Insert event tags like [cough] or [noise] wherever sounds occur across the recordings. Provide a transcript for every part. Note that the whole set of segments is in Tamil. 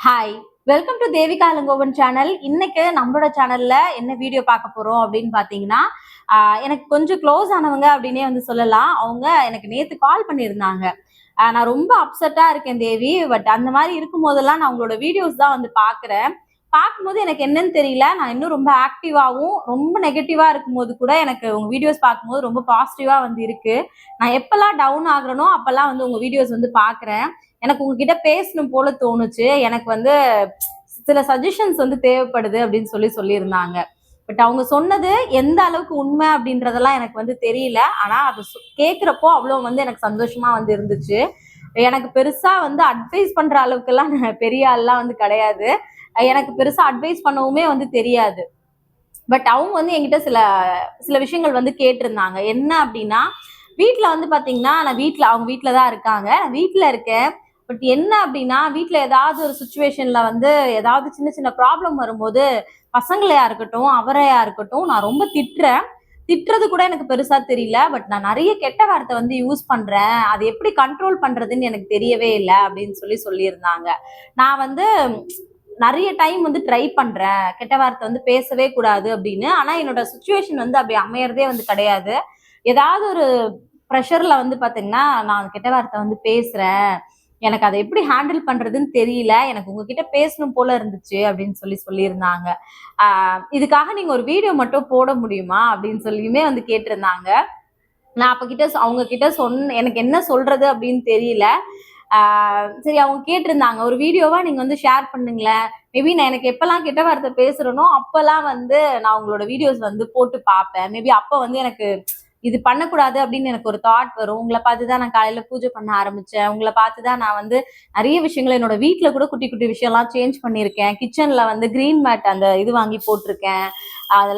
Hi welcome to Devika Ilangovan channel இன்னைக்கு நம்மளோட சேனல்ல என்ன வீடியோ பார்க்க போறோம் அப்படின்னு பாத்தீங்கன்னா எனக்கு கொஞ்சம் க்ளோஸ் ஆனவங்க அப்படின்னே வந்து சொல்லலாம். அவங்க எனக்கு நேத்து கால் பண்ணியிருந்தாங்க. நான் ரொம்ப அப்செட்டா இருக்கேன் தேவி பட் அந்த மாதிரி இருக்கும் போதெல்லாம் நான் உங்களோட வீடியோஸ் தான் வந்து பாக்குறேன் பார்க்கும்போது எனக்கு என்னன்னு தெரியல. நான் இன்னும் ரொம்ப ஆக்டிவாகவும் ரொம்ப நெகட்டிவாக இருக்கும்போது கூட எனக்கு உங்கள் வீடியோஸ் பார்க்கும்போது ரொம்ப பாசிட்டிவாக வந்து இருக்குது நான் எப்போல்லாம் டவுன் ஆகுறனோ அப்போல்லாம் வந்து உங்கள் வீடியோஸ் வந்து பார்க்குறேன். எனக்கு உங்ககிட்ட பேசணும் போல தோணுச்சு. எனக்கு வந்து சில சஜஷன்ஸ் வந்து தேவைப்படுது அப்படின்னு சொல்லி சொல்லியிருந்தாங்க. பட் அவங்க சொன்னது எந்த அளவுக்கு உண்மை அப்படின்றதெல்லாம் எனக்கு வந்து தெரியல. ஆனால் அது கேட்குறப்போ அவ்வளோ வந்து எனக்கு சந்தோஷமாக வந்து இருந்துச்சு. எனக்கு பெருசாக வந்து அட்வைஸ் பண்ணுற அளவுக்கெல்லாம் பெரிய ஆள்லாம் வந்து கிடையாது. எனக்கு பெருசா அட்வைஸ் பண்ணவுமே வந்து தெரியாது. பட் அவங்க வந்து என்கிட்ட சில சில விஷயங்கள் வந்து கேட்டிருந்தாங்க. என்ன அப்படின்னா வீட்டில் வந்து பாத்தீங்கன்னா நான் வீட்டில் அவங்க வீட்டில் தான் இருக்காங்க. நான் இருக்கேன். பட் என்ன அப்படின்னா வீட்டில் ஏதாவது ஒரு சுச்சுவேஷன்ல வந்து ஏதாவது சின்ன சின்ன ப்ராப்ளம் வரும்போது பசங்களையா இருக்கட்டும் அவரையா இருக்கட்டும் நான் ரொம்ப திட்டுறேன். திட்டுறது கூட எனக்கு பெருசா தெரியல. பட் நான் நிறைய கெட்ட வார்த்தை வந்து யூஸ் பண்றேன். அது எப்படி கண்ட்ரோல் பண்றதுன்னு எனக்கு தெரியவே இல்லை அப்படின்னு சொல்லி சொல்லியிருந்தாங்க. நான் வந்து நிறைய டைம் வந்து ட்ரை பண்றேன். கெட்ட வார்த்தை வந்து பேசவே கூடாது அப்படின்னு. ஆனா என்னோட சுச்சுவேஷன் வந்து அப்படி அமையறதே வந்து கிடையாது. ஏதாவது ஒரு ப்ரெஷர்ல வந்து பாத்தீங்கன்னா நான் கெட்ட வார்த்தை வந்து பேசுறேன். எனக்கு அதை எப்படி ஹேண்டில் பண்றதுன்னு தெரியல. எனக்கு உங்ககிட்ட பேசணும் போல இருந்துச்சு அப்படின்னு சொல்லி சொல்லியிருந்தாங்க. இதுக்காக நீங்க ஒரு வீடியோ மட்டும் போட முடியுமா அப்படின்னு சொல்லியுமே வந்து கேட்டிருந்தாங்க. நான் அப்ப கிட்ட சொ- அவங்க கிட்ட சொன்ன எனக்கு என்ன சொல்றது அப்படின்னு தெரியல. சரி அவங்க கேட்டிருந்தாங்க. ஒரு வீடியோவா நீங்க வந்து ஷேர் பண்ணுங்களேன். மேபி நான் எனக்கு எப்பெல்லாம் கெட்ட வார்த்தை பேசுறேனோ அப்பெல்லாம் வந்து நான் உங்களோட வீடியோஸ் வந்து போட்டு பார்ப்பேன். மேபி அப்ப வந்து எனக்கு இது பண்ணக்கூடாது அப்படின்னு எனக்கு ஒரு தாட் வரும். உங்களை பார்த்து தான் நான் காலையில பூஜை பண்ண ஆரம்பிச்சேன். உங்களை பார்த்து தான் நான் வந்து நிறைய விஷயங்கள் என்னோட வீட்டில் கூட குட்டி குட்டி விஷயம்லாம் சேஞ்ச் பண்ணியிருக்கேன். கிச்சன்ல வந்து கிரீன் மேட் அந்த இது வாங்கி போட்டிருக்கேன்.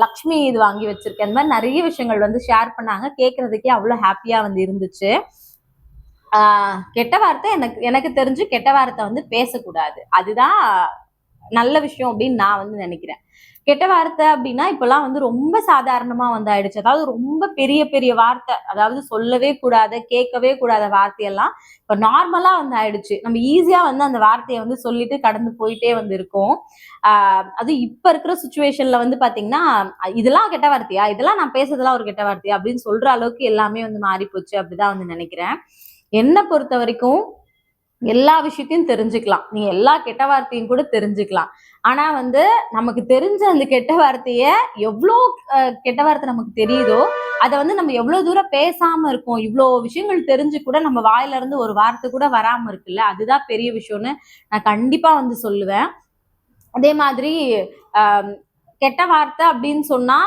லக்ஷ்மி இது வாங்கி வச்சிருக்கேன். இந்த மாதிரி நிறைய விஷயங்கள் வந்து ஷேர் பண்ணாங்க. கேட்கறதுக்கே அவ்வளோ ஹாப்பியா வந்து இருந்துச்சு. கெட்ட வார்த்தை எனக்கு எனக்கு தெரிஞ்சு கெட்ட வார்த்தை வந்து பேசக்கூடாது. அதுதான் நல்ல விஷயம் அப்படின்னு நான் வந்து நினைக்கிறேன். கெட்ட வார்த்தை அப்படின்னா இப்பெல்லாம் வந்து ரொம்ப சாதாரணமா வந்து ஆயிடுச்சு. அதாவது ரொம்ப பெரிய பெரிய வார்த்தை அதாவது சொல்லவே கூடாத கேட்கவே கூடாத வார்த்தையெல்லாம் இப்ப நார்மலா வந்து ஆயிடுச்சு. நம்ம ஈஸியா வந்து அந்த வார்த்தையை வந்து சொல்லிட்டு கடந்து போயிட்டே வந்து இருக்கோம். ஆஹ் அது இப்ப இருக்கிற சுச்சுவேஷன்ல வந்து பாத்தீங்கன்னா இதெல்லாம் கெட்ட வார்த்தையா? இதெல்லாம் நான் பேசுறதெல்லாம் ஒரு கெட்ட வார்த்தையா? அப்படின்னு சொல்ற அளவுக்கு எல்லாமே வந்து மாறி போச்சு அப்படிதான் வந்து நினைக்கிறேன். என்னை பொறுத்த வரைக்கும் எல்லா விஷயத்தையும் தெரிஞ்சுக்கலாம். நீ எல்லா கெட்ட வார்த்தையும் கூட தெரிஞ்சுக்கலாம். ஆனா வந்து நமக்கு தெரிஞ்ச அந்த கெட்ட வார்த்தைய எவ்வளோ கெட்ட வார்த்தை நமக்கு தெரியுதோ அதை வந்து நம்ம எவ்வளவு தூரம் பேசாம இருக்கோம் இவ்வளோ விஷயங்கள் தெரிஞ்சு கூட நம்ம வாயில இருந்து ஒரு வார்த்தை கூட வராம இருக்குல்ல அதுதான் பெரிய விஷயம்னு நான் கண்டிப்பா வந்து சொல்லுவேன். அதே மாதிரி கெட்ட வார்த்தை அப்படின்னு சொன்னா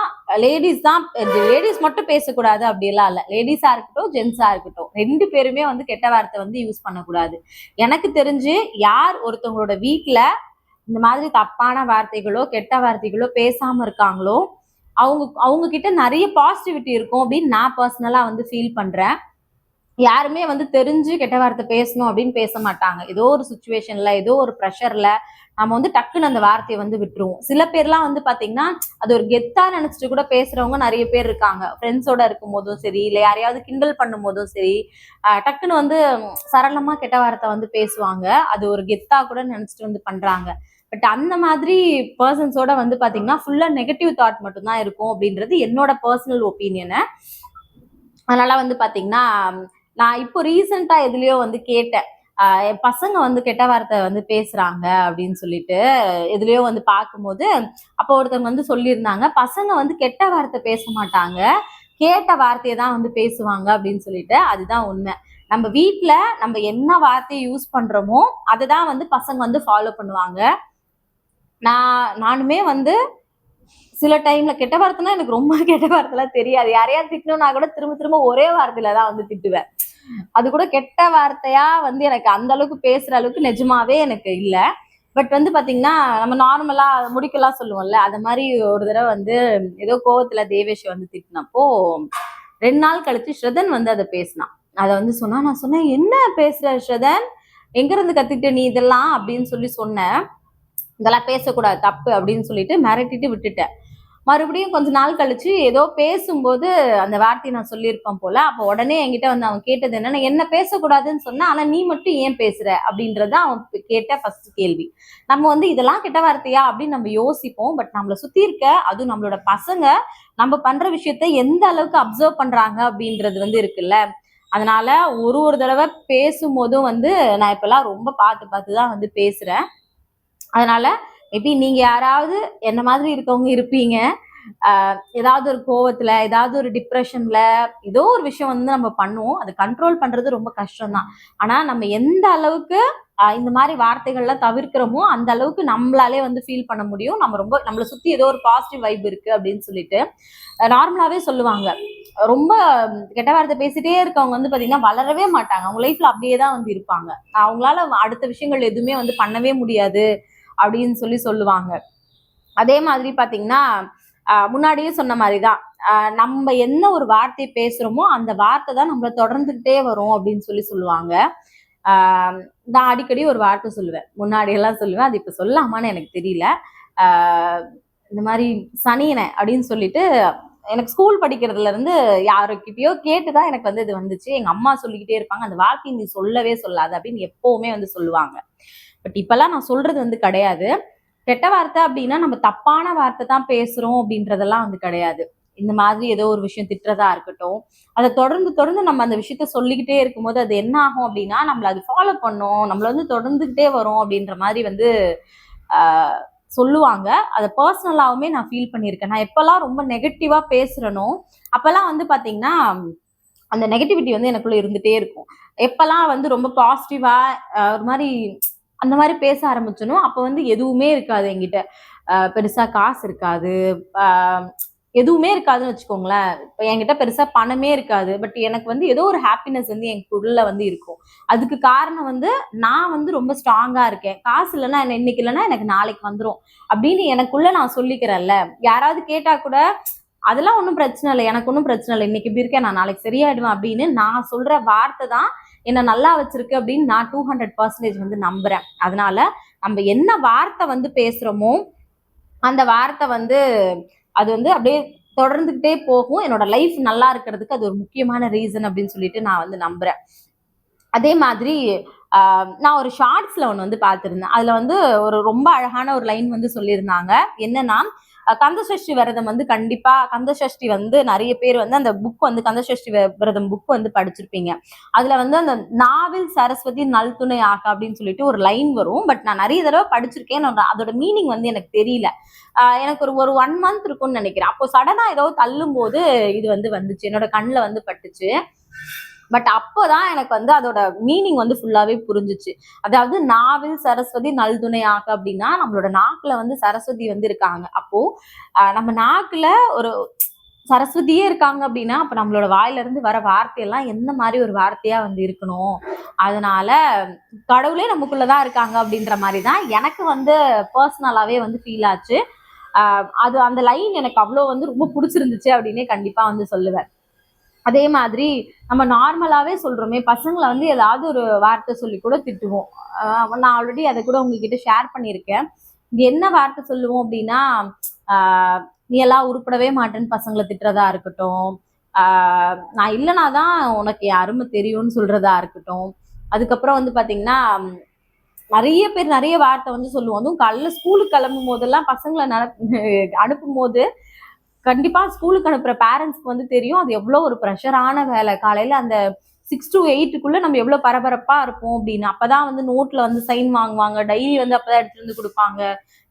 லேடிஸ் தான் லேடிஸ் மட்டும் பேசக்கூடாது அப்படிலாம் இல்லை. லேடிஸா இருக்கட்டும் ஜென்ஸா இருக்கட்டும். ரெண்டு பேருமே வந்து கெட்ட வார்த்தை வந்து யூஸ் பண்ணக்கூடாது. எனக்கு தெரிஞ்சு யார் ஒருத்தவங்களோட வீட்டுல இந்த மாதிரி தப்பான வார்த்தைகளோ கெட்ட வார்த்தைகளோ பேசாம இருக்காங்களோ அவங்க அவங்க கிட்ட நிறைய பாசிட்டிவிட்டி இருக்கும் அப்படின்னு நான் பர்சனலா வந்து ஃபீல் பண்றேன். யாருமே வந்து தெரிஞ்சு கெட்ட வார்த்தை பேசணும் அப்படின்னு பேச மாட்டாங்க. ஏதோ ஒரு சுச்சுவேஷன்ல ஏதோ ஒரு ப்ரெஷர்ல நம்ம வந்து டக்குன்னு அந்த வார்த்தையை வந்து விட்டுருவோம். சில பேர்லாம் வந்து பாத்தீங்கன்னா அது ஒரு கெத்தா நினைச்சிட்டு கூட பேசுறவங்க நிறைய பேர் இருக்காங்க. ஃப்ரெண்ட்ஸோட இருக்கும் போதும் சரி இல்ல யாரையாவது கிண்டல் பண்ணும் போதும் சரி டக்குன்னு வந்து சரளமா கெட்ட வார்த்தை வந்து பேசுவாங்க. அது ஒரு கெத்தா கூட நினைச்சிட்டு வந்து பண்றாங்க. பட் அந்த மாதிரி பர்சன்ஸோட வந்து பாத்தீங்கன்னா ஃபுல்லா நெகட்டிவ் தாட் மட்டும்தான் இருக்கும் அப்படின்றது என்னோட பர்சனல் ஒப்பீனியனை அதனால வந்து பாத்தீங்கன்னா நான் இப்போ ரீசெண்டா எதுலயோ வந்து கேட்டேன். பசங்க வந்து கெட்ட வார்த்தை வந்து பேசுறாங்க அப்படின்னு சொல்லிட்டு எதுலயோ வந்து பார்க்கும்போது அப்போ ஒருத்தவங்க வந்து சொல்லியிருந்தாங்க பசங்க வந்து கெட்ட வார்த்தை பேச மாட்டாங்க. கேட்ட வார்த்தையை தான் வந்து பேசுவாங்க. அப்படின்னு சொல்லிட்டு அதுதான் உண்மை. நம்ம வீட்டில் நம்ம என்ன வார்த்தையை யூஸ் பண்ணுறோமோ அதை தான் வந்து பசங்க வந்து ஃபாலோ பண்ணுவாங்க. நான் நானுமே வந்து சில டைம்ல கெட்ட வார்த்தைனா எனக்கு ரொம்ப [laughs] கெட்ட வார்த்தைலாம் தெரியாது. யாரையாவது திட்டணும்னா கூட திரும்ப திரும்ப ஒரே வார்த்தையில தான் வந்து திட்டுவேன். அது கூட கெட்ட வார்த்தையா வந்து எனக்கு அந்த அளவுக்கு பேசுற அளவுக்கு நிஜமாவே எனக்கு இல்ல. பட் வந்து பாத்தீங்கன்னா நம்ம நார்மலா முடிக்கலாம் சொல்லுவோம்ல அது மாதிரி ஒரு தடவை வந்து ஏதோ கோவத்துல தேவேஷ் வந்து திட்டினப்போ ரெண்டு நாள் கழிச்சு ஸ்ரதன் வந்து அதை பேசினான். அதை வந்து சொன்னா நான் சொன்னேன் என்ன பேசுற ஸ்ரதன்? எங்க இருந்து கத்துக்கிட்ட நீ இதெல்லாம்? அப்படின்னு சொல்லி சொன்னேன். இதெல்லாம் பேசக்கூடாது தப்பு அப்படின்னு சொல்லிட்டு மிரட்டிட்டு விட்டுட்டேன். மறுபடியும் கொஞ்ச நாள் கழிச்சு ஏதோ பேசும்போது அந்த வார்த்தையை நான் சொல்லியிருப்பேன் போல. அப்போ உடனே என்கிட்ட வந்து அவன் கேட்டது என்னன்னா என்ன பேசக்கூடாதுன்னு சொன்னா ஆனா நீ மட்டும் ஏன் பேசுற? அப்படின்றத அவன் கேட்ட ஃபர்ஸ்ட் கேள்வி. நம்ம வந்து இதெல்லாம் கெட்ட வார்த்தையா அப்படின்னு நம்ம யோசிப்போம். பட் நம்மளை சுத்தி இருக்க அதுவும் நம்மளோட பசங்க நம்ம பண்ற விஷயத்த எந்த அளவுக்கு அப்சர்வ் பண்றாங்க அப்படின்றது வந்து இருக்குல்ல. அதனால ஒரு ஒரு தடவை பேசும்போதும் வந்து நான் இப்பெல்லாம் ரொம்ப பார்த்து பார்த்து தான் வந்து பேசுறேன். அதனால மேபி நீங்க யாராவது என்ன மாதிரி இருக்கவங்க இருப்பீங்க. ஏதாவது ஒரு கோவத்துல ஏதாவது ஒரு டிப்ரெஷன்ல ஏதோ ஒரு விஷயம் வந்து நம்ம பண்ணுவோம். அது கண்ட்ரோல் பண்றது ரொம்ப கஷ்டம் தான் ஆனா நம்ம எந்த அளவுக்கு இந்த மாதிரி வார்த்தைகள்லாம் தவிர்க்கிறோமோ அந்த அளவுக்கு நம்மளாலே வந்து ஃபீல் பண்ண முடியும். நம்ம ரொம்ப நம்மளை சுத்தி ஏதோ ஒரு பாசிட்டிவ் வைப் இருக்கு அப்படின்னு சொல்லிட்டு நார்மலாவே சொல்லுவாங்க. ரொம்ப கெட்ட வார்த்தை பேசிட்டே இருக்கவங்க வந்து பாத்தீங்கன்னா வளரவே மாட்டாங்க. அவங்க லைஃப்ல அப்படியே தான் வந்து இருப்பாங்க. அவங்களால அடுத்த விஷயங்கள் எதுவுமே வந்து பண்ணவே முடியாது. அப்படின்னு சொல்லி சொல்லுவாங்க. அதே மாதிரி பார்த்தீங்கன்னா முன்னாடியே சொன்ன மாதிரிதான். தான் நம்ம என்ன ஒரு வார்த்தை பேசுகிறோமோ அந்த வார்த்தை தான் நம்மளை தொடர்ந்துக்கிட்டே வரும் அப்படின்னு சொல்லி சொல்லுவாங்க. நான் அடிக்கடி ஒரு வார்த்தை சொல்லுவேன். முன்னாடியெல்லாம் சொல்லுவேன். அது இப்போ சொல்லாமான்னு எனக்கு தெரியல. இந்த மாதிரி சனியனை அப்படின்னு சொல்லிட்டு எனக்கு ஸ்கூல் படிக்கிறதுல இருந்து யாருக்கிட்டயோ கேட்டுதான் எனக்கு வந்து இது வந்துச்சு. எங்க அம்மா சொல்லிக்கிட்டே இருப்பாங்க. அந்த வார்த்தையை நீ சொல்லவே சொல்லாது அப்படின்னு எப்பவுமே வந்து சொல்லுவாங்க. பட் இப்பெல்லாம் நான் சொல்றது வந்து கிடையாது. கெட்ட வார்த்தை அப்படின்னா நம்ம தப்பான வார்த்தை தான் பேசுறோம் அப்படின்றதெல்லாம் வந்து கிடையாது. இந்த மாதிரி ஏதோ ஒரு விஷயம் திட்டுறதா இருக்கட்டும். அதை தொடர்ந்து தொடர்ந்து நம்ம அந்த விஷயத்த சொல்லிக்கிட்டே இருக்கும்போது அது என்ன ஆகும் அப்படின்னா நம்மள அது ஃபாலோ பண்ணும். நம்மள வந்து தொடர்ந்துகிட்டே வரும் அப்படின்ற மாதிரி வந்து சொல்லுவாங்க. அதை பர்சனலாகவுமே நான் ஃபீல் பண்ணியிருக்கேன். நான் எப்பெல்லாம் ரொம்ப நெகட்டிவா பேசுறேனோ அப்பெல்லாம் வந்து பாத்தீங்கன்னா அந்த நெகட்டிவிட்டி வந்து எனக்குள்ள இருந்துட்டே இருக்கும். எப்பெல்லாம் வந்து ரொம்ப பாசிட்டிவா ஒரு மாதிரி அந்த மாதிரி பேச ஆரம்பிச்சனும். அப்போ வந்து எதுவுமே இருக்காது என்கிட்ட. பெருசாக பெருசா காசு இருக்காது. எதுவுமே இருக்காதுன்னு வச்சுக்கோங்களேன். இப்போ என்கிட்ட பெருசா பணமே இருக்காது. பட் எனக்கு வந்து ஏதோ ஒரு ஹாப்பினஸ் வந்து என் உள்ள வந்து இருக்கும். அதுக்கு காரணம் வந்து நான் வந்து ரொம்ப ஸ்ட்ராங்கா இருக்கேன். காசு இல்லைன்னா என்ன இன்னைக்கு இல்லைன்னா எனக்கு நாளைக்கு வந்துடும் அப்படின்னு எனக்குள்ள நான் சொல்லிக்கிறேன்ல. யாராவது கேட்டா கூட அதெல்லாம் ஒன்றும் பிரச்சனை இல்லை. எனக்கு ஒன்றும் பிரச்சனை இல்லை. இன்னைக்கு இப்படி இருக்கேன். நான் நாளைக்கு சரியாயிடுவேன். அப்படின்னு நான் சொல்ற வார்த்தை தான் என்னை நல்லா வச்சிருக்கு அப்படின்னு நான் டூ ஹண்ட்ரட் பர்சன்டேஜ் வந்து நம்புறேன். அதனால நம்ம என்ன வார்த்தை வந்து பேசுறோமோ அந்த வார்த்தை வந்து அது வந்து அப்படியே தொடர்ந்துகிட்டே போகும். என்னோட லைஃப் நல்லா இருக்கிறதுக்கு அது ஒரு முக்கியமான ரீசன் அப்படின்னு சொல்லிட்டு நான் வந்து நம்புறேன். அதே மாதிரி நான் ஒரு ஷார்ட்ஸ்ல ஒன்று வந்து பார்த்துருந்தேன். அதுல வந்து ஒரு ரொம்ப அழகான ஒரு லைன் வந்து சொல்லியிருந்தாங்க. என்னன்னா கந்த சஷ்டி விரதம் வந்து கண்டிப்பா கந்தசஷ்டி வந்து நிறைய பேர் வந்து அந்த புக் வந்து கந்த சஷ்டி விரதம் புக் வந்து படிச்சிருப்பீங்க. அதுல வந்து அந்த நாவில் சரஸ்வதி நல்துணை ஆக அப்படின்னு சொல்லிட்டு ஒரு லைன் வரும். பட் நான் நிறைய தடவை படிச்சிருக்கேன். என்னோட- அதோட மீனிங் வந்து எனக்கு தெரியல. ஆஹ் எனக்கு ஒரு ஒரு ஒன் மந்த் இருக்கும்னு நினைக்கிறேன். அப்போ சடனா ஏதோ தள்ளும் போது இது வந்து வந்துச்சு. என்னோட கண்ணுல வந்து பட்டுச்சு. பட் அப்போதான் எனக்கு வந்து அதோட மீனிங் வந்து ஃபுல்லாவே புரிஞ்சுச்சு. அதாவது நாவில் சரஸ்வதி நல்துணையாக அப்படின்னா நம்மளோட நாக்குல வந்து சரஸ்வதி வந்து இருக்காங்க. அப்போ நம்ம நாக்குல ஒரு சரஸ்வதியே இருக்காங்க அப்படின்னா அப்ப நம்மளோட வாயில இருந்து வர வார்த்தையெல்லாம் எந்த மாதிரி ஒரு வார்த்தையா வந்து இருக்கணும்? அதனால கடவுளே நமக்குள்ளதான் இருக்காங்க அப்படின்ற மாதிரி தான் எனக்கு வந்து பர்சனலாவே வந்து ஃபீல் ஆச்சு. அது அந்த லைன் எனக்கு அவ்வளோ வந்து ரொம்ப பிடிச்சிருந்துச்சு அப்படின்னே கண்டிப்பா வந்து சொல்லுவேன். அதே மாதிரி நம்ம நார்மலாகவே சொல்கிறோமே பசங்களை வந்து ஏதாவது ஒரு வார்த்தை சொல்லி கூட திட்டுவோம். நான் ஆல்ரெடி அதை கூட உங்ககிட்ட ஷேர் பண்ணியிருக்கேன். என்ன வார்த்தை சொல்லுவோம் அப்படின்னா நீ எல்லாம் உருப்படவே மாட்டேன்னு பசங்களை திட்டுறதா இருக்கட்டும். நான் இல்லைனா தான் உனக்கு என் அருமை தெரியும்னு சொல்கிறதா இருக்கட்டும். அதுக்கப்புறம் வந்து பார்த்தீங்கன்னா நிறைய பேர் நிறைய வார்த்தை வந்து சொல்லுவோம். அதுவும் காலையில் ஸ்கூலுக்கு கிளம்பும் போதெல்லாம் பசங்களை நட அனுப்பும் போது கண்டிப்பாக ஸ்கூலுக்கு அனுப்புகிற பேரண்ட்ஸ்க்கு வந்து தெரியும் அது எவ்வளோ ஒரு ப்ரெஷரான வேலை. காலையில் அந்த சிக்ஸ் டு எயிட்டுக்குள்ளே நம்ம எவ்வளோ பரபரப்பாக இருப்போம் அப்படின்னு. அப்போ தான் வந்து நோட்டில் வந்து சைன் வாங்குவாங்க. டைரி வந்து அப்பதான் எடுத்துகிட்டு வந்து கொடுப்பாங்க.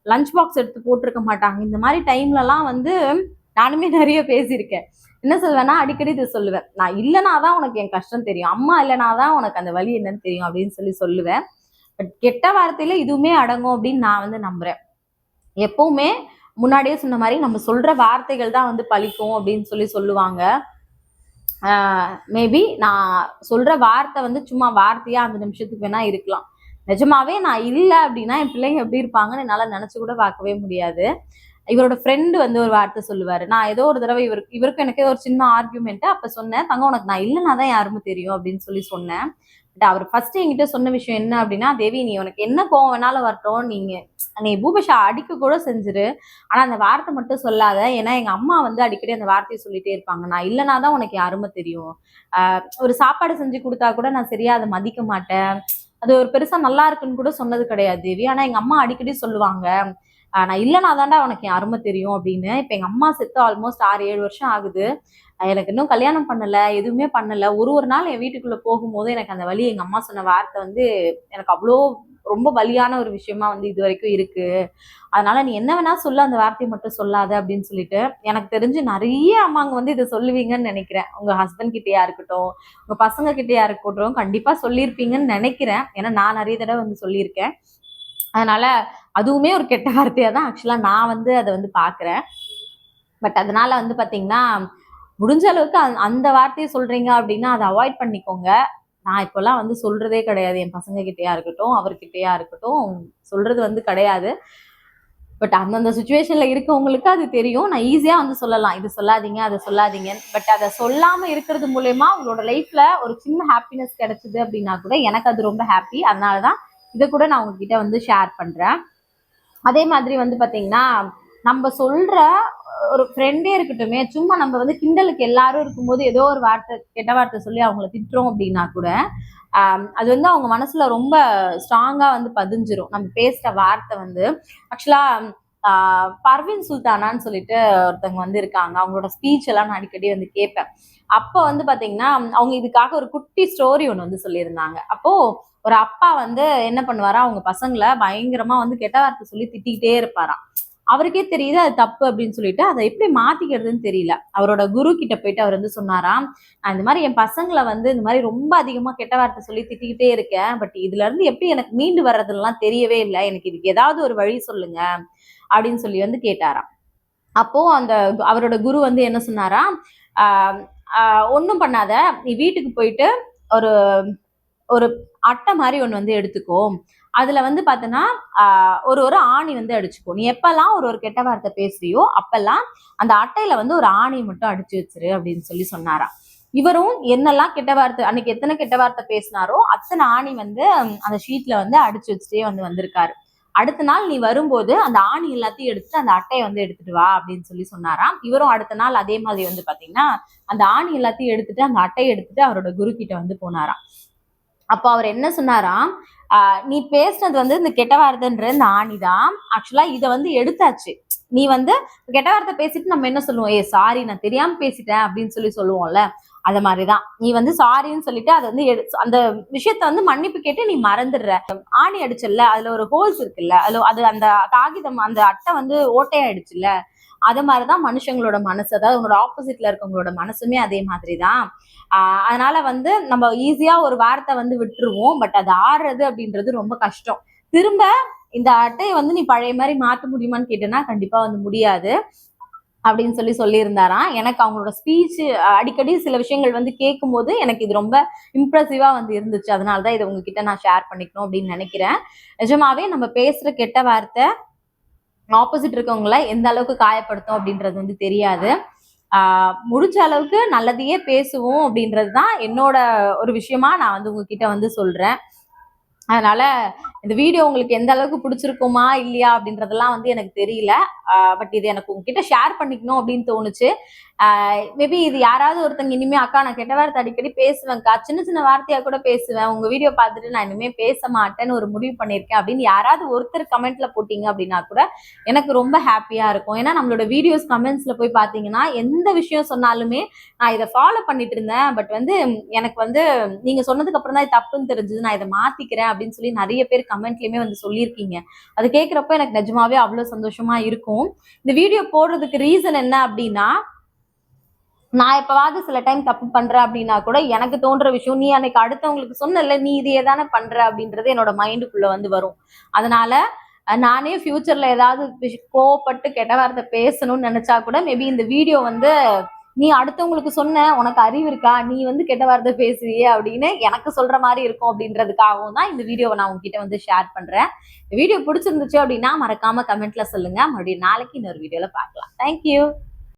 லஞ்ச் பாக்ஸ் எடுத்து போட்டிருக்க மாட்டாங்க. இந்த மாதிரி டைம்லலாம் வந்து நானுமே நிறைய பேசியிருக்கேன். என்ன சொல்வேன்னா அடிக்கடி இது சொல்லுவேன். நான் இல்லைனா தான் உனக்கு என் கஷ்டம் தெரியும். அம்மா இல்லைனா தான் உனக்கு அந்த வழி என்னன்னு தெரியும் அப்படின்னு சொல்லி சொல்லுவேன். பட் கெட்ட வார்த்தையில் இதுவுமே அடங்கும் அப்படின்னு நான் வந்து நம்புறேன். எப்பவுமே முன்னாடியே சொன்ன மாதிரி நம்ம சொல்ற வார்த்தைகள் தான் வந்து பழிக்கும் அப்படின்னு சொல்லி சொல்லுவாங்க. மேபி நான் சொல்ற வார்த்தை வந்து சும்மா வார்த்தையா அந்த நிமிஷத்துக்கு வேணா இருக்கலாம். நிஜமாவே நான் இல்லை அப்படின்னா என் பிள்ளைங்க எப்படி இருப்பாங்கன்னு என்னால் நினச்சி கூட பார்க்கவே முடியாது. இவரோட ஃப்ரெண்டு வந்து ஒரு வார்த்தை சொல்லுவார். நான் ஏதோ ஒரு தடவை இவருக்கு இவருக்கும் எனக்கு ஒரு சின்ன ஆர்கியூமெண்ட்டு அப்போ சொன்னேன் தங்க உனக்கு நான் இல்லைனா தான் யாருமே தெரியும் அப்படின்னு சொல்லி சொன்னேன். பட் அவர் ஃபர்ஸ்ட் என்கிட்ட சொன்ன விஷயம் என்ன அப்படின்னா தேவி நீ உனக்கு என்ன கோவம் வேணாலும் வரட்டும். நீங்க நீ பூபஷா அடிக்க கூட செஞ்சிரு. ஆனா அந்த வார்த்தை மட்டும் சொல்லாத. ஏன்னா எங்க அம்மா வந்து அடிக்கடி அந்த வார்த்தையை சொல்லிட்டே இருப்பாங்க. நான் இல்லைனா தான் உனக்கு அருமை தெரியும். ஒரு சாப்பாடு செஞ்சு கொடுத்தா கூட நான் சரியா அதை மதிக்க மாட்டேன். அது ஒரு பெருசா நல்லா இருக்குன்னு கூட சொன்னது கிடையாது தேவி. ஆனா எங்க அம்மா அடிக்கடி சொல்லுவாங்க நான் இல்லைனா தாண்டா உனக்கு என் அருமை தெரியும் அப்படின்னு. இப்ப எங்க அம்மா செத்து ஆல்மோஸ்ட் ஆறு ஏழு வருஷம் ஆகுது. எனக்கு இன்னும் கல்யாணம் பண்ணல எதுவுமே பண்ணல. ஒரு ஒரு நாள் என் வீட்டுக்குள்ள போகும்போது எனக்கு அந்த வழி எங்க அம்மா சொன்ன வார்த்தை வந்து எனக்கு அவ்வளோ ரொம்ப வலியான ஒரு விஷயமா வந்து இது வரைக்கும் இருக்கு. அதனால நீ என்ன வேணா சொல்ல அந்த வார்த்தையை மட்டும் சொல்லாத அப்படின்னு சொல்லிட்டு எனக்கு தெரிஞ்சு நிறைய அம்மாங்க வந்து இதை சொல்லுவீங்கன்னு நினைக்கிறேன். உங்க ஹஸ்பண்ட் கிட்டேயா இருக்கட்டும் உங்க பசங்க கிட்டேயா இருக்கட்டும் கண்டிப்பா சொல்லியிருப்பீங்கன்னு நினைக்கிறேன். ஏன்னா நான் நிறைய தடவை வந்து சொல்லியிருக்கேன். அதனால அதுவுமே ஒரு கெட்ட வார்த்தையா தான். ஆக்சுவலா நான் வந்து அதை வந்து பாக்குறேன் பட் அதனால வந்து பாத்தீங்கன்னா முடிஞ்ச அளவுக்கு அந்த வார்த்தையை சொல்றீங்க அப்படின்னா அதை அவாய்ட் பண்ணிக்கோங்க. நான் இப்போல்லாம் வந்து சொல்றதே கிடையாது. என் பசங்க இருக்கட்டும் அவர்கிட்டயா இருக்கட்டும் சொல்றது வந்து கிடையாது. பட் அந்தந்த சுச்சுவேஷன்ல இருக்கவங்களுக்கு அது தெரியும். நான் ஈஸியா வந்து சொல்லலாம். இது சொல்லாதீங்க அதை சொல்லாதீங்க. பட் அதை சொல்லாம இருக்கிறது மூலயமா உங்களோட லைஃப்ல ஒரு சின்ன ஹாப்பினஸ் கிடைச்சது அப்படின்னா கூட எனக்கு அது ரொம்ப ஹாப்பி அதனாலதான் இதை கூட நான் உங்ககிட்ட வந்து ஷேர் பண்றேன். அதே மாதிரி வந்து பாத்தீங்கன்னா நம்ம சொல்ற ஒரு ஃப்ரெண்டே இருக்கட்டுமே சும்மா நம்ம வந்து கிண்டலுக்கு எல்லாரும் இருக்கும்போது ஏதோ ஒரு வார்த்தை கெட்ட வார்த்தை சொல்லி அவங்கள திட்டுறோம் அப்படின்னா கூட அது வந்து அவங்க மனசுல ரொம்ப ஸ்ட்ராங்கா வந்து பதிஞ்சிரும். நம்ம பேசுற வார்த்தை வந்து ஆக்சுவலா பர்வீன் சுல்தானான்னு சொல்லிட்டு ஒருத்தவங்க வந்து இருக்காங்க. அவங்களோட ஸ்பீச் எல்லாம் நான் அடிக்கடி வந்து கேட்பேன். அப்போ வந்து பாத்தீங்கன்னா அவங்க இதுக்காக ஒரு குட்டி ஸ்டோரி ஒன்று வந்து சொல்லியிருந்தாங்க. அப்போ ஒரு அப்பா வந்து என்ன பண்ணுவாரா அவங்க பசங்களை பயங்கரமா வந்து கெட்ட வார்த்தை சொல்லி திட்டிக்கிட்டே இருப்பாராம். அவருக்கே தெரியுது அது தப்பு அப்படின்னு சொல்லிட்டு அதை எப்படி மாத்திக்கிறதுன்னு தெரியல. அவரோட குரு கிட்ட போயிட்டு அவர் வந்து சொன்னாராம் நான் இந்த மாதிரி என் பசங்களை வந்து இந்த மாதிரி ரொம்ப அதிகமா கெட்ட வார்த்தை சொல்லி திட்டிக்கிட்டே இருக்கேன். பட் இதுல இருந்து எப்படி எனக்கு மீண்டு வர்றதுலாம் தெரியவே இல்லை. எனக்கு இதுக்கு ஏதாவது ஒரு வழி சொல்லுங்க. அப்படின்னு சொல்லி வந்து கேட்டாராம். அப்போ அந்த அவரோட குரு வந்து என்ன சொன்னாராம் ஆஹ் பண்ணாத. நீ வீட்டுக்கு போயிட்டு ஒரு ஒரு அட்டை மாதிரி ஒன்று வந்து எடுத்துக்கோ. அதுல வந்து பார்த்தோன்னா ஒரு ஒரு ஆணி வந்து அடிச்சுக்கோ. நீ எப்பெல்லாம் ஒரு ஒரு கெட்ட வார்த்தை பேசுறியோ அப்பெல்லாம் அந்த அட்டையில வந்து ஒரு ஆணி மட்டும் அடிச்சு வச்சிரு அப்படின்னு சொல்லி சொன்னாராம். இவரும் என்னெல்லாம் கெட்ட வார்த்தை அன்னைக்கு எத்தனை கெட்ட வார்த்தை பேசினாரோ அத்தனை ஆணி வந்து அந்த ஷீட்ல வந்து அடிச்சு வச்சுட்டே வந்து வந்திருக்காரு. அடுத்த நாள் நீ வரும்போது அந்த ஆணி எல்லாத்தையும் எடுத்துட்டு அந்த அட்டையை வந்து எடுத்துட்டு வா அப்படின்னு சொல்லி சொன்னாராம். இவரும் அடுத்த நாள் அதே மாதிரி வந்து பாத்தீங்கன்னா அந்த ஆணி எல்லாத்தையும் எடுத்துட்டு அந்த அட்டையை எடுத்துட்டு அவரோட குரு கிட்ட வந்து போனாராம். அப்போ அவர் என்ன சொன்னாராம் நீ பேசுனது வந்து இந்த கெட்ட வார்த்தைன்ற இந்த ஆணி தான். ஆக்சுவலா இதை வந்து எடுத்தாச்சு. நீ வந்து கெட்ட வார்த்தை பேசிட்டு நம்ம என்ன சொல்லுவோம்? ஏ சாரி நான் தெரியாம பேசிட்டேன் அப்படின்னு சொல்லி சொல்லுவோம்ல. அது மாதிரிதான். நீ வந்து சாரின்னு சொல்லிட்டு அதை வந்து எடு அந்த விஷயத்த வந்து மன்னிப்பு கேட்டு நீ மறந்துடுற. ஆணி அடிச்சல்ல அதுல ஒரு ஹோல்ஸ் இருக்குல்ல அதுல அது அந்த காகிதம் அந்த அட்டை வந்து ஓட்டையாயிடுச்சுல்ல. அது மாதிரிதான் மனுஷங்களோட மனசு. அதாவது உங்களோட ஆப்போசிட்ல இருக்கவங்களோட மனசுமே அதே மாதிரிதான். ஆஹ் அதனால வந்து நம்ம ஈஸியா ஒரு வார்த்தை வந்து விட்டுருவோம். பட் அது ஆடுறது அப்படின்றது ரொம்ப கஷ்டம். திரும்ப இந்த அட்டையை வந்து நீ பழைய மாதிரி மாத்த முடியுமான்னு கேட்டேன்னா கண்டிப்பா வந்து முடியாது. அப்படின்னு சொல்லி சொல்லியிருந்தாராம். எனக்கு அவங்களோட ஸ்பீச் அடிக்கடி சில விஷயங்கள் வந்து கேட்கும்போது எனக்கு இது ரொம்ப இம்ப்ரெசிவா வந்து இருந்துச்சு. அதனால தான் இதை உங்ககிட்ட நான் ஷேர் பண்ணிக்கணும் அப்படின்னு நினைக்கிறேன். நிஜமாவே நம்ம பேசுற கெட்ட வார்த்தை ஆப்போசிட் இருக்கவங்கள எந்த அளவுக்கு காயப்படுத்தும் அப்படின்றது வந்து தெரியாது. முடிச்ச முடிஞ்ச அளவுக்கு நல்லதையே பேசுவோம் அப்படின்றது தான் என்னோட ஒரு விஷயமா நான் வந்து உங்ககிட்ட வந்து சொல்றேன். அதனால இந்த வீடியோ உங்களுக்கு எந்த அளவுக்கு பிடிச்சிருக்குமா இல்லையா அப்படின்றதெல்லாம் வந்து எனக்கு தெரியல. பட் இது எனக்கு உங்ககிட்ட ஷேர் பண்ணிக்கணும் அப்படின்னு தோணுச்சு. மேபி இது யாராவது ஒருத்தங்க இனிமே அக்கா நான் கெட்ட வார்த்தை அடிக்கடி பேசுவேன்க்கா. சின்ன சின்ன வார்த்தையா கூட பேசுவேன். உங்க வீடியோ பார்த்துட்டு நான் இனிமே பேச மாட்டேன்னு ஒரு முடிவு பண்ணியிருக்கேன். அப்படின்னு யாராவது ஒருத்தர் கமெண்ட்ல போட்டீங்க அப்படின்னா கூட எனக்கு ரொம்ப ஹாப்பியா இருக்கும். ஏன்னா நம்மளோட வீடியோஸ் கமெண்ட்ஸ்ல போய் பாத்தீங்கன்னா எந்த விஷயம் சொன்னாலுமே நான் இதை ஃபாலோ பண்ணிட்டு இருந்தேன். பட் வந்து எனக்கு வந்து நீங்க சொன்னதுக்கு அப்புறம் தான் இது தப்புன்னு தெரிஞ்சது. நான் இதை மாத்திக்கிறேன் அப்படின்னு சொல்லி நிறைய பேர் கமெண்ட்லயுமே வந்து சொல்லியிருக்கீங்க. அது கேட்குறப்ப எனக்கு நிஜமாவே அவ்வளவு சந்தோஷமா இருக்கும். இந்த வீடியோ போடுறதுக்கு ரீசன் என்ன அப்படின்னா நான் எப்பவாவது சில டைம் தப்பு பண்றேன் அப்படின்னா கூட எனக்கு தோன்ற விஷயம் நீ அன்னைக்கு அடுத்தவங்களுக்கு சொன்னல நீ இதையே தானே பண்ற அப்படின்றது என்னோட மைண்டுக்குள்ள வந்து வரும். அதனால நானே ஃபியூச்சர்ல ஏதாவது கோவப்பட்டு கெட்ட வார்த்தை பேசணும்னு நினைச்சா கூட மேபி இந்த வீடியோ வந்து நீ அடுத்தவங்களுக்கு சொன்ன உனக்கு அறிவு இருக்கா நீ வந்து கெட்ட வார்த்தை பேசுறியே அப்படின்னு எனக்கு சொல்ற மாதிரி இருக்கும் அப்படின்றதுக்காகவும் தான் இந்த வீடியோவை நான் உங்ககிட்ட வந்து ஷேர் பண்றேன். இந்த வீடியோ பிடிச்சிருந்துச்சு அப்படின்னா மறக்காம கமெண்ட்ல சொல்லுங்க. மறுபடியும் நாளைக்கு இன்னொரு வீடியோல பார்க்கலாம். தேங்க்யூ